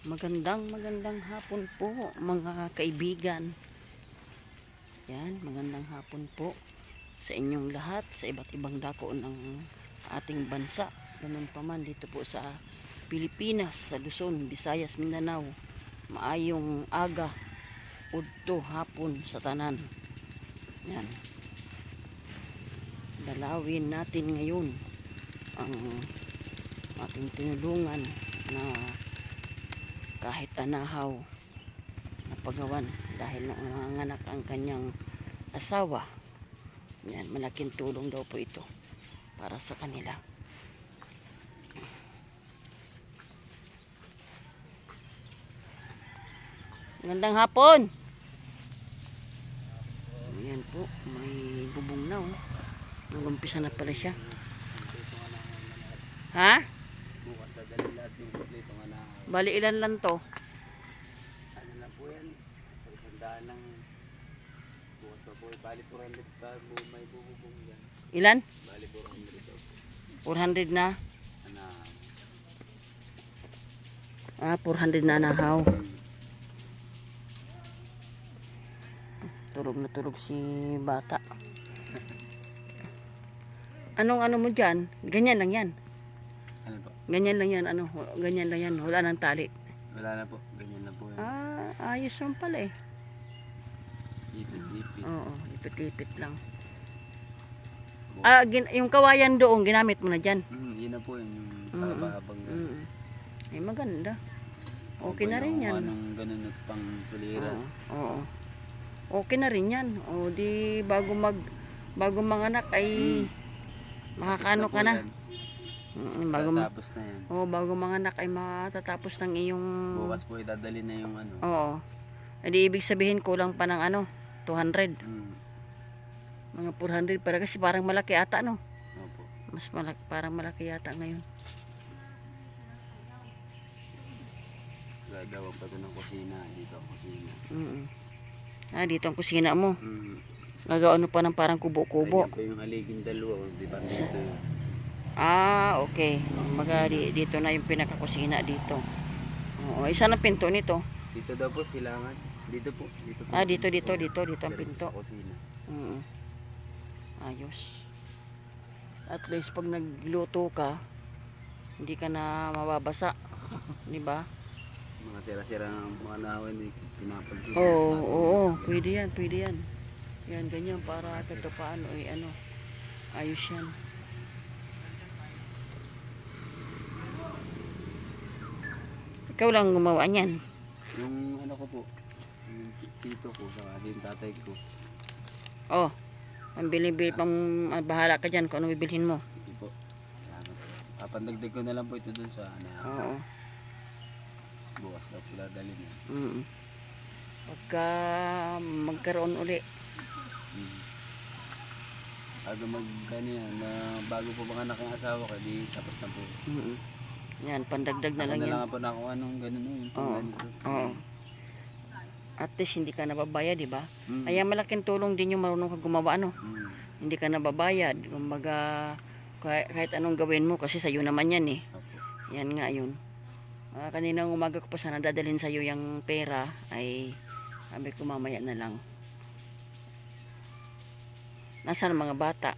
Magandang magandang hapon po mga kaibigan. Yan, magandang hapon po sa inyong lahat sa iba't ibang dako ng ating bansa. Ganun pa man dito po sa Pilipinas, sa Luzon, Visayas, Mindanao. Maayong aga, udto hapon sa tanan. Yan. Dalawin natin ngayon ang ating tinulungan na kahit anahaw na pagawan dahil na nanganak ang kanyang asawa. Yan, malaking tulong daw po ito para sa kanila. Gandang hapon! Ayan po, may bubong na oh. Nagumpisa na pala siya. Ha? Bukas dadali lahat yung kompleto nga na Bali ilan lang to? ano lang po yan. Sa isang daan ng bukas pa po. Bali 400 pa bu- may bububong yan. Ilan? Bali 400 daw. 400 na. Ano, Ah, 400 na nahaw. Tulog na tulog si bata. Anong ano mo dyan? Ganyan lang yan. Ganyan lang yan. Ano, ganyan lang yan. Wala nang tali. Wala na po. Ganyan na po yan. Ah, ayos naman pala eh. Ipit-ipit. Oo, ipit-ipit lang. Ah, gin- yung kawayan doon, ginamit mo na dyan. Mm, yun na po yun. Yung Mm, habang Mm. Ay, maganda. Okay na rin yan. Anong ganun at pang tuliran. Oo. oo. Okay na rin yan. O di bago mag bago manganak ay makakano ka na. Mm, bago Tapos na yan. oh, bago manganak ay matatapos ng iyong Bukas po idadali na yung ano. Oo. Edi ibig sabihin kulang pa ng ano, 200. Mm. Mga 400 para kasi parang malaki ata no. Opo. Mas malaki, parang malaki yata ngayon. Gagawin pa ito ng kusina. Dito ang kusina. Mm. Ah, dito ang kusina mo. Mm. Gagawa ano pa ng parang kubo-kubo. Ayan pa yung haligin dalawa. oh, Di ba? Sa-. Ah, okay. Maga di, dito na yung pinakakusina dito. Oo, isa na pinto nito. Dito daw po silangan. Dito po. Dito po. Ah, dito, dito, dito, dito ang pinto. sa Kusina. Mm. Ayos. At least pag nagluto ka, hindi ka na mababasa. Di ba? Mga sira-sira ng mga nahawan ni pinapagkita. Oo, oo, pwede yan, pwede yan. Yan, ganyan para kahit paano, eh, ano, ayos yan. Ikaw lang gumawa niyan. Yung ano ko po. Yung tito ko. Saka din tatay ko. Oh, ang bilhin-bilhin pang ah, bahala ka dyan kung ano bibilhin mo. Hindi po. Po. Papandagdag ko na lang po ito dun sa ano. Oo. Bukas daw pula dali niya. Mm. Pagka magkaroon uli. Mm. Bago mag ano yan, na bago po mga anak ng asawa ko, di tapos na po. Mm. Yan, pandagdag na lang yan. lang po na kung anong ganun Oo. Oo. At least hindi ka nababaya, di ba? Mm. Kaya malaking tulong din yung marunong ka gumawa, ano? Mm. Hindi ka nababayad. Kumbaga, kahit, kahit anong gawin mo, kasi sa'yo naman yan eh. Yan nga yun. Ah, kaninang umaga ko pa sana dadalhin sa'yo yung pera, ay sabi ko mamaya na lang. Nasaan mga bata?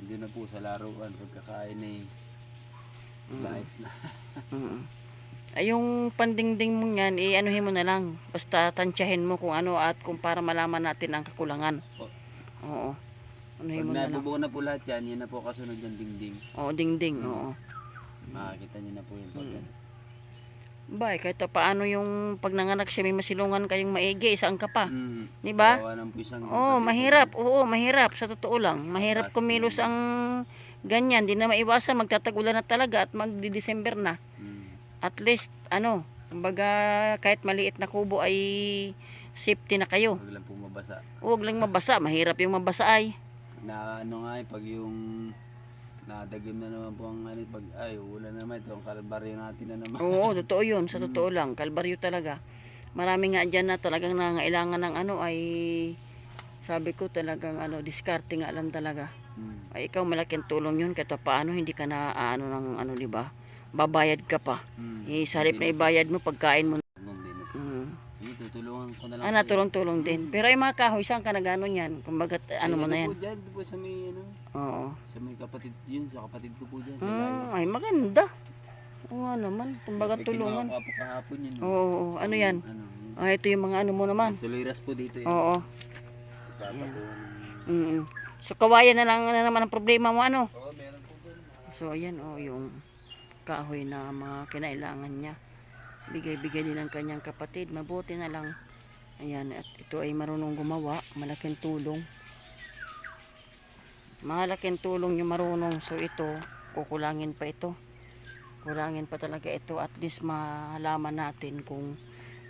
Hindi na po sa laruan, pagkakain eh. Mm. Na. Mm. Ay, yung pandingding mo yan, eh, anuhin mo na lang. Basta tansyahin mo kung ano at kung para malaman natin ang kakulangan. O. Oo. Anuhin Pag mo na lang. nabubuo na po lahat yan, yan na po kasunod yung dingding. Oo, dingding. Oo. Makakita niyo na po yung pag Mm. Bay, kahit pa paano yung pag nanganak siya may masilungan kayong maigi, isang ka pa. Mm. Di ba? Ng po Oo, kapatid. mahirap. Oo, mahirap. Sa totoo lang. Mahirap kumilos ang ganyan. Di na maiwasan. Magtatagulan na talaga at magdi-December na. Mm. At least, ano, kumbaga kahit maliit na kubo ay safety na kayo. Huwag lang po mabasa. Huwag lang mabasa. Mahirap yung mabasa ay. Na ano nga eh, pag yung nadagim na naman po ang ano, pag ay wala naman ito ang kalbaryo natin na naman. Oo, totoo yun. Sa totoo lang. Kalbaryo talaga. Marami nga dyan na talagang nangailangan ng ano ay sabi ko talagang ano, diskarte nga lang talaga. Mm. Ay, ikaw malaking tulong yun pa paano hindi ka na ano ng ano, di ba? Babayad ka pa. Mm. Eh, sa halip na ibayad mo, pagkain mo Tutulungan ko na lang. Ah, natulong-tulong din. Pero yung mga kahoy, saan ka nagano yan? Kumbaga, ano mo Ay, na yan? Po, dyan, po sa may, ano, Oo. sa may kapatid, yun, sa kapatid ko po dyan. Sa Mm, ay, maganda. Oo naman. Kumbaga, tulungan. May kahapon yun. Oo, oo. ano yan? Ano, yun. Ah, ito yung mga ano mo naman. Suliras po dito. Yun. Oo. Papatuan. Mm So, kawayan na lang na naman ang problema mo, ano? Oo, meron po. So, ayan, oh, yung kahoy na mga kinailangan niya. Bigay-bigay din ng kanyang kapatid. Mabuti na lang. Ayan, at ito ay marunong gumawa. Malaking tulong. Malaking tulong yung marunong. So, ito, kukulangin pa ito. Kulangin pa talaga ito. At least malaman natin kung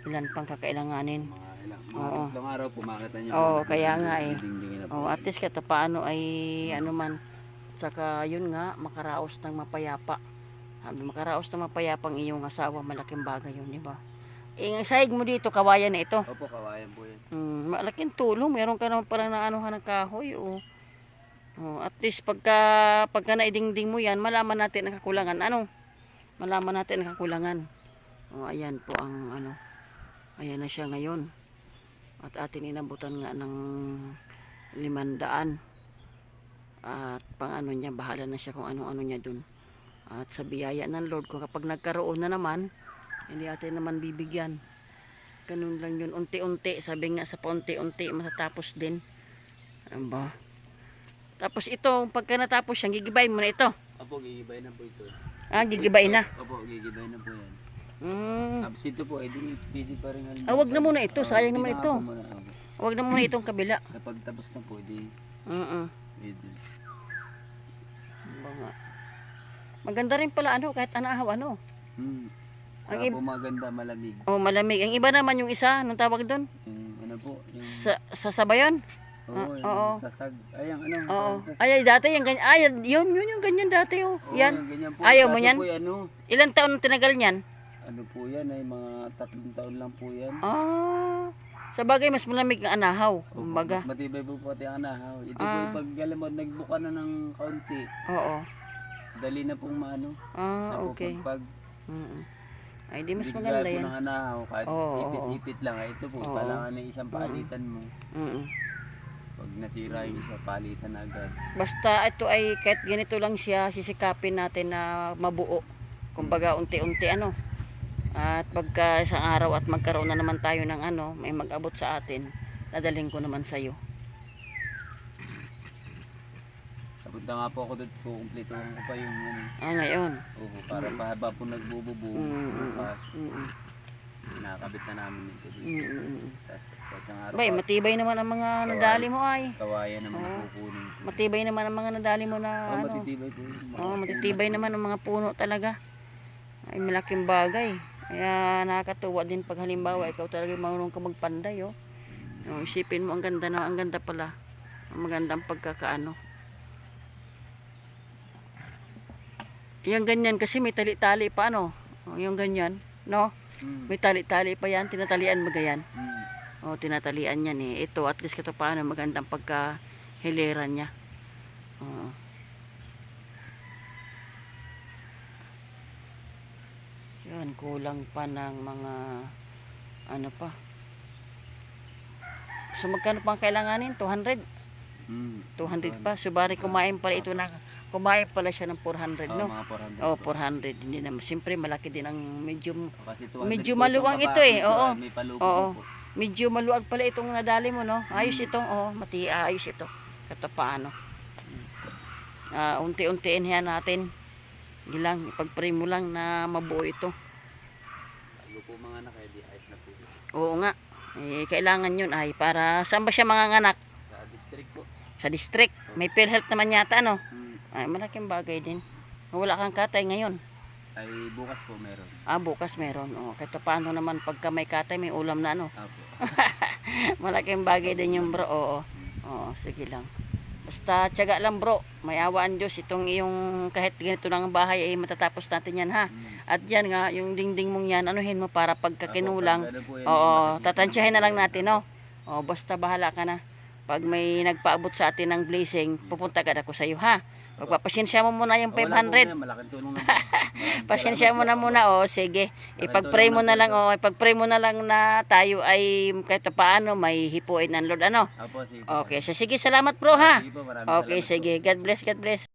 ilan pang kakailanganin. Mga ilang, mga Oo. ilang araw po makita niyo. Oo, kaya nga eh. Oh, at least kahit paano ay ano man saka yun nga makaraos ng mapayapa. Sabi makaraos ng mapayapang iyong asawa malaking bagay yun, di ba? Eh, ang sahig mo dito, kawayan na ito. Opo, kawayan po yan. Mm, malaking tulong. Meron ka naman parang naanuhan ng kahoy. Oh. Oh, at least pagka, pagka naidingding mo yan, malaman natin ang kakulangan. Ano? Malaman natin ang kakulangan. Oh, ayan po ang ano. Ayan na siya ngayon. At atin inabutan nga ng limandaan. At pang ano niya, bahala na siya kung ano-ano niya dun. At sa biyaya ng Lord, kung kapag nagkaroon na naman, hindi atin naman bibigyan. Ganun lang yun. Unti-unti. Sabi nga sa paunti-unti, matatapos din. Ano ba? Tapos ito, pagka natapos yan, gigibay mo na ito. Opo, gigibay na po ito. Ah, gigibay na. Opo, gigibay na po yan. Mm. Tapos ito po, eh, di, pwede pa rin. Ah, wag na muna ito. Sayang naman ito. Muna. Huwag na muna itong kabila. Kapag tapos na po, di, Mm pwede. Ba nga. Maganda rin pala ano, kahit anahaw ano. Hmm. Ang Saka ib- po maganda, malamig. Oh, malamig. Ang iba naman yung isa, anong tawag doon? Yung ano po, yung, Sa, sa sabayon? oo, ah, yung oo. sasag. Ay, ang ano. Oo. tawag. Ay, ay, dati yung ganyan. Ay, yun, yun yung ganyan dati oh. Oo, Yan. yung ganyan po. Ayaw mo yan? Po, ano, Ilang taon ang tinagal niyan? Ano po yan, ay mga tatlong taon lang po yan. Ah. Sa bagay, mas malamig ang anahaw. Kumbaga. Mas matibay po pati ang anahaw. Ito po Ah. yung pag alam mo, nagbuka na ng kaunti. Oo. Dali na pong maano. Ah, okay. Pag Mm. Ay, di mas Hindi maganda po yan. ng anahaw, kahit ipit-ipit lang. Ay, ito po, Oo. kailangan ng isang palitan mo. Mm. Pag nasira yung isa, palitan agad. Basta ito ay kahit ganito lang siya, sisikapin natin na mabuo. Kumbaga unti-unti ano. At pagka isang araw at magkaroon na naman tayo ng ano, may mag-abot sa atin, dadaling ko naman sa'yo. Napunta nga po ako doon po, kumpletuhan ko pa yung ano. Ah, ngayon. Oo, para pa haba po nagbububo, Mm, mm, bukas, mm, mm, nakakabit na namin ito mm, mm, mm. Tapos sa isang araw Bay, matibay naman ang mga nadali mo ay. kawayan naman ang kukunin ko. Matibay naman ang mga nadali mo na Oo, ano. matitibay po. Oo, matitibay naman ang mga puno talaga. Ay, malaking bagay. Kaya nakakatuwa din pag halimbawa ikaw talaga marunong ka magpanday, oh. oh isipin mo, ang ganda na, ang ganda pala. Ang magandang pagkakaano. Yung ganyan kasi may tali-tali pa, ano? Oh, yung ganyan, no? Mm, May tali-tali pa yan, tinatalian mo ganyan. mm. Oh, tinatalian yan eh. Ito, at least kito paano magandang pagka-hilera niya. Oo. Yan, kulang pa ng mga ano pa. So magkano pa ang kailanganin? 200? Mm. 200 pa. So bari kumain pala ito na kumain pala siya ng 400, Oo, no? mga 400 Oh, po. 400. Hindi naman. Siyempre malaki din ang medium Kasi 200 medyo maluwang itong ito eh, oo. Oo. Medyo maluwag pala itong nadali mo, no? Ayos ito, oh, mati ayos ito. Ito paano. Ah, unti-untiin yan natin. Gilang, ipag-pray mo lang na mabuo ito. Bago po mga anak, di ayos na po. Oo nga. Eh, kailangan yun ay para saan ba siya mga anak? Sa district po. Sa district. May PhilHealth naman yata, no? Mm. Ay, malaking bagay din. Wala kang katay ngayon. Ay bukas po meron. Ah, bukas meron. Oh, kahit paano naman pagka may katay, may ulam na, ano? Apo. Malaking bagay din yung bro. Oo. Oo, sige lang. Basta tiyaga lang bro. May awaan Diyos. Itong iyong kahit ganito lang ang bahay ay matatapos natin yan ha. Mm. At yan nga, yung dingding mong yan, anuhin mo para pagka Apo, kinulang. pag po yan, Oo, tatansyahin na lang natin, no? O, basta bahala ka na. Pag may nagpaabot sa atin ng blessing, pupunta ka na ako sa iyo, ha? Pagpapasensya mo muna yung Oh, wala po 500. yan, Malaking tulong na po. Maraming Pasensya mo na muna, oh. Sige. Ipag-pray mo na lang, ito. oh. Ipag-pray mo na lang na tayo ay kahit pa paano may hipuin ng Lord, ano? Opo, sige. Okay, so sige, salamat bro, ha? Sige po, maraming Okay, sige. God bless, God bless.